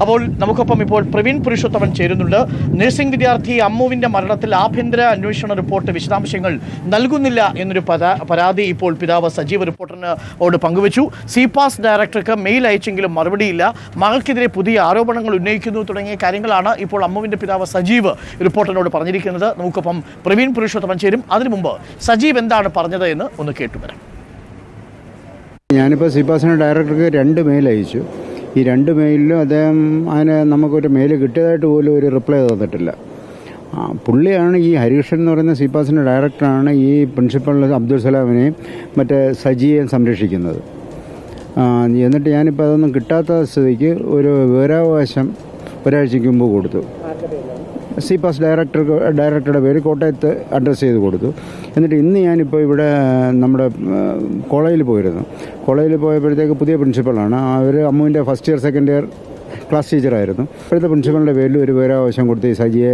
അപ്പോൾ നമുക്കൊപ്പം ഇപ്പോൾ പ്രവീൺ പുരുഷോത്തമൻ ചേരുന്നുണ്ട്. നഴ്സിംഗ് വിദ്യാർത്ഥി അമ്മുവിന്റെ മരണത്തിൽ ആഭ്യന്തര അന്വേഷണ റിപ്പോർട്ട് വിശദാംശങ്ങൾ നൽകുന്നില്ല എന്നൊരു പരാ- പരാതി ഇപ്പോൾ പിതാവ് സജീവ് റിപ്പോർട്ടറിനോട് പങ്കുവച്ചു. സിപാസ് ഡയറക്ടർക്ക് മെയിൽ അയച്ചെങ്കിലും മറുപടിയില്ല. മകൾക്കെതിരെ പുതിയ ആരോപണങ്ങൾ ഉന്നയിക്കുന്നു തുടങ്ങിയ കാര്യങ്ങളാണ് ഇപ്പോൾ അമ്മുവിന്റെ പിതാവ് സജീവ് റിപ്പോർട്ടറിനോട് പറഞ്ഞിരിക്കുന്നത്. നമുക്കൊപ്പം പ്രവീൺ പുരുഷോത്തമൻ ചേരും. അതിനു മുമ്പ് സജീവ് എന്താണ് പറഞ്ഞത് എന്ന് ഒന്ന് കേട്ടുവരാം. ഞാനിപ്പോൾ സിപാസിന് ഡയറക്ടർക്ക് രണ്ട് മെയിൽ അയച്ചു. ഈ രണ്ട് മെയിലിലും അദ്ദേഹം അതിന് നമുക്കൊരു മെയിൽ കിട്ടിയതായിട്ട് പോലും ഒരു റിപ്ലൈ തന്നിട്ടില്ല. പുള്ളിയാണ് ഈ ഹരീഷൻ എന്ന് പറയുന്ന സിപാസിന്റെ ഡയറക്ടറാണ് ഈ പ്രിൻസിപ്പൽ അബ്ദുൽ സലാമിനെയും മറ്റേ സജിയെയും സംരക്ഷിക്കുന്നത്. എന്നിട്ട് ഞാനിപ്പോൾ അതൊന്നും കിട്ടാത്ത സ്ഥിതിക്ക് ഒരു വിവരാവകാശം ഒരാഴ്ചയ്ക്ക് മുമ്പ് കൊടുത്തു. സി പാസ് ഡയറക്ടർ ഡയറക്ടറുടെ പേര് കോട്ടയത്ത് അഡ്രസ്സ് ചെയ്ത് കൊടുത്തു. എന്നിട്ട് ഇന്ന് ഞാനിപ്പോൾ ഇവിടെ നമ്മുടെ കോളേജിൽ പോയിരുന്നു. കോളേജിൽ പോയപ്പോഴത്തേക്ക് പുതിയ പ്രിൻസിപ്പളാണ് അവർ അമ്മുവിന്റെ first year second year class ടീച്ചറായിരുന്നു ഇപ്പോഴത്തെ പ്രിൻസിപ്പളിന്റെ പേരിൽ ഒരു വിവരാവശ്യം കൊടുത്ത് ഈ സജിയെ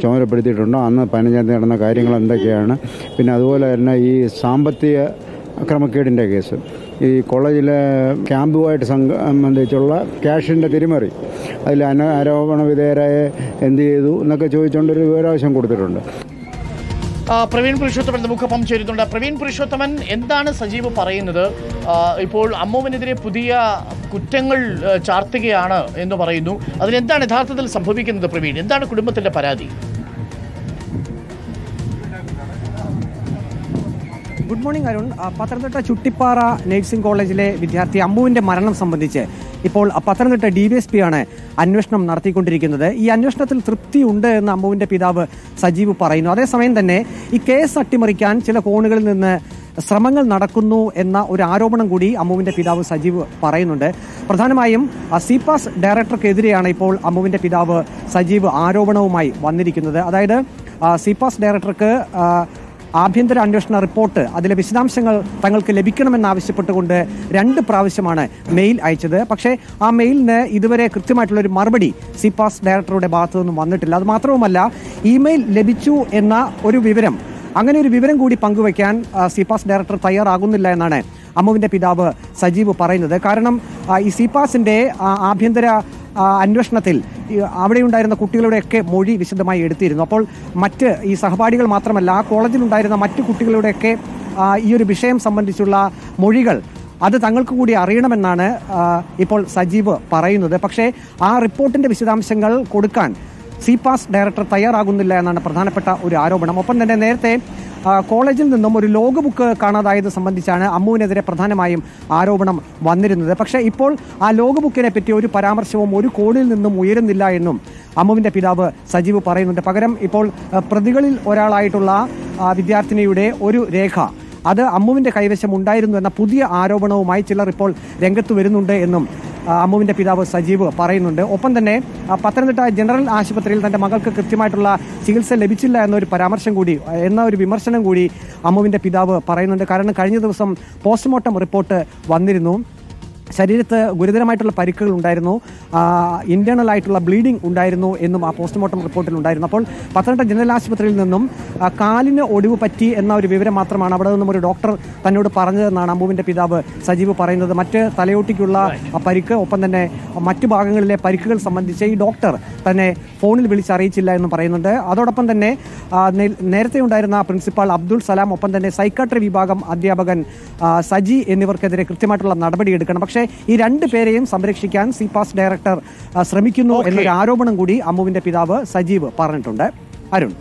ചുമതലപ്പെടുത്തിയിട്ടുണ്ടോ അന്ന് പതിനഞ്ചാം തീയതി നടന്ന കാര്യങ്ങൾ എന്തൊക്കെയാണ്? പിന്നെ അതുപോലെ തന്നെ ഈ സാമ്പത്തിക ക്രമക്കേടിന്റെ കേസ്. ഈ കോളേജിലെ ക്യാമ്പുമായിട്ട് സംബന്ധിച്ചുള്ള ക്യാഷിന്റെ തിരിമറി. അതിൽ അന ആരോപണ വിധേയരായ എന്ത് ചെയ്തു എന്നൊക്കെ ചോദിച്ചുകൊണ്ടൊരു വിവരാവശ്യം കൊടുത്തിട്ടുണ്ട്. പ്രവീൺ പുരുഷോത്തമൻ നമുക്കൊപ്പം ചേരുന്നുണ്ട് പ്രവീൺ പുരുഷോത്തമൻ എന്താണ് സജീവ് പറയുന്നത്? ഇപ്പോൾ അമ്മുവിനെതിരെ പുതിയ കുറ്റങ്ങൾ ചാർത്തുകയാണ് എന്ന് പറയുന്നു. അതിലെന്താണ് യഥാർത്ഥത്തിൽ സംഭവിക്കുന്നത് പ്രവീൺ? എന്താണ് കുടുംബത്തിന്റെ പരാതി? Good morning Arun. Pathanamthitta Chuttippara nursing കോളേജിലെ വിദ്യാർത്ഥി അമ്മുവിന്റെ മരണം സംബന്ധിച്ച് ഇപ്പോൾ Pathanamthitta D Y S P ആണ് അന്വേഷണം നടത്തിക്കൊണ്ടിരിക്കുന്നത്. ഈ അന്വേഷണത്തിൽ തൃപ്തി ഉണ്ട് എന്ന് അമ്മുവിന്റെ പിതാവ് സജീവ് പറയുന്നു. അതേസമയം തന്നെ ഈ കേസ് അട്ടിമറിക്കാൻ ചില കോണുകളിൽ നിന്ന് ശ്രമങ്ങൾ നടക്കുന്നു എന്ന ഒരു ആരോപണം കൂടി അമ്മുവിന്റെ പിതാവ് സജീവ് പറയുന്നുണ്ട്. പ്രധാനമായും സിപാസ് ഡയറക്ടർക്കെതിരെയാണ് ഇപ്പോൾ അമ്മുവിന്റെ പിതാവ് സജീവ് ആരോപണവുമായി വന്നിരിക്കുന്നത്. അതായത് സിപാസ് ഡയറക്ടർക്ക് ആഭ്യന്തര അന്വേഷണ റിപ്പോർട്ട്. അതിലെ വിശദാംശങ്ങൾ തങ്ങൾക്ക് ലഭിക്കണമെന്നാവശ്യപ്പെട്ടുകൊണ്ട് രണ്ട് പ്രാവശ്യമാണ് മെയിൽ അയച്ചത്. പക്ഷേ ആ മെയിലിന് ഇതുവരെ കൃത്യമായിട്ടുള്ള ഒരു മറുപടി സിപാസ് ഡയറക്ടറുടെ ഭാഗത്തു നിന്നും വന്നിട്ടില്ല. അത് മാത്രവുമല്ല ഇമെയിൽ ലഭിച്ചു എന്ന ഒരു വിവരം അങ്ങനെ ഒരു വിവരം കൂടി പങ്കുവയ്ക്കാൻ സിപാസ് ഡയറക്ടർ തയ്യാറാകുന്നില്ല എന്നാണ് അമ്മുവിന്റെ പിതാവ് സജീവ് പറയുന്നത്. കാരണം ഈ സിപാസിന്റെ ആഭ്യന്തര അന്വേഷണത്തിൽ അവിടെ ഉണ്ടായിരുന്ന കുട്ടികളുടെയൊക്കെ മൊഴി വിശദമായി എടുത്തിരുന്നു. അപ്പോൾ മറ്റ് ഈ സഹപാഠികൾ മാത്രമല്ല ആ കോളേജിലുണ്ടായിരുന്ന മറ്റു കുട്ടികളുടെയൊക്കെ ഈ ഒരു വിഷയം സംബന്ധിച്ചുള്ള മൊഴികൾ അത് തങ്ങൾക്ക് കൂടി അറിയണമെന്നാണ് ഇപ്പോൾ സജീവ് പറയുന്നത്. പക്ഷേ ആ റിപ്പോർട്ടിന്റെ വിശദാംശങ്ങൾ കൊടുക്കാൻ സിപാസ് ഡയറക്ടർ തയ്യാറാകുന്നില്ല എന്നാണ് പ്രധാനപ്പെട്ട ഒരു ആരോപണം. ഒപ്പം തന്നെ നേരത്തെ കോളേജിൽ നിന്നും ഒരു ലോഗ് ബുക്ക് കാണാതായത് സംബന്ധിച്ചാണ് അമ്മുവിനെതിരെ പ്രധാനമായും ആരോപണം വന്നിരുന്നത്. പക്ഷേ ഇപ്പോൾ ആ ലോഗ് ബുക്കിനെ പറ്റി ഒരു പരാമർശവും ഒരു കോണിൽ നിന്നും ഉയരുന്നില്ല എന്നും അമ്മുവിന്റെ പിതാവ് സജീവ് പറയുന്നുണ്ട്. പകരം ഇപ്പോൾ പ്രതികളിൽ ഒരാളായിട്ടുള്ള വിദ്യാർത്ഥിനിയുടെ ഒരു രേഖ. അത് അമ്മുവിന്റെ കൈവശം ഉണ്ടായിരുന്നു എന്ന പുതിയ ആരോപണവുമായി ചിലർ ഇപ്പോൾ രംഗത്ത് വരുന്നുണ്ട് എന്നും അമ്മുവിന്റെ പിതാവ് സജീവ് പറയുന്നുണ്ട്. ഒപ്പം തന്നെ പത്തനംതിട്ട ജനറൽ ആശുപത്രിയിൽ തന്റെ മകൾക്ക് കൃത്യമായിട്ടുള്ള ചികിത്സ ലഭിച്ചില്ല എന്നൊരു പരാമർശം കൂടി എന്ന ഒരു വിമർശനം കൂടി അമ്മുവിന്റെ പിതാവ് പറയുന്നുണ്ട്. കാരണം കഴിഞ്ഞ ദിവസം പോസ്റ്റ്മോർട്ടം റിപ്പോർട്ട് വന്നിരുന്നു. ശരീരത്ത് ഗുരുതരമായിട്ടുള്ള പരിക്കുകൾ ഉണ്ടായിരുന്നു. ഇന്റേണൽ ആയിട്ടുള്ള ബ്ലീഡിംഗ് ഉണ്ടായിരുന്നു എന്നും ആ പോസ്റ്റ്മോർട്ടം റിപ്പോർട്ടിൽ ഉണ്ടായിരുന്നു. അപ്പോൾ പത്തനംതിട്ട ജനറൽ ആശുപത്രിയിൽ നിന്നും കാലിന് ഒടിവ് പറ്റി എന്ന ഒരു വിവരം മാത്രമാണ് അവിടെ നിന്നും ഒരു ഡോക്ടർ തന്നോട് പറഞ്ഞതെന്നാണ് അമ്മുവിന്റെ പിതാവ് സജീവ് പറയുന്നത്. മറ്റ് തലയോട്ടിക്കുള്ള പരിക്ക് ഒപ്പം തന്നെ മറ്റു ഭാഗങ്ങളിലെ പരിക്കുകൾ സംബന്ധിച്ച് ഈ ഡോക്ടർ തന്നെ ഫോണിൽ വിളിച്ചറിയിച്ചില്ല എന്ന് പറയുന്നുണ്ട്. അതോടൊപ്പം തന്നെ നേരത്തെ ഉണ്ടായിരുന്ന പ്രിൻസിപ്പാൾ അബ്ദുൾ സലാം ഒപ്പം തന്നെ സൈക്കാട്രി വിഭാഗം അധ്യാപകൻ സജി എന്നിവർക്കെതിരെ കൃത്യമായിട്ടുള്ള നടപടി എടുക്കണം. പക്ഷേ ഈ രണ്ട് പേരെയും സംരക്ഷിക്കാൻ സി പാസ് ഡയറക്ടർ ശ്രമിക്കുന്നു എന്നൊരു ആരോപണം കൂടി അമ്മുവിന്റെ പിതാവ് സജീവ് പറഞ്ഞിട്ടുണ്ട്. അരുൺ.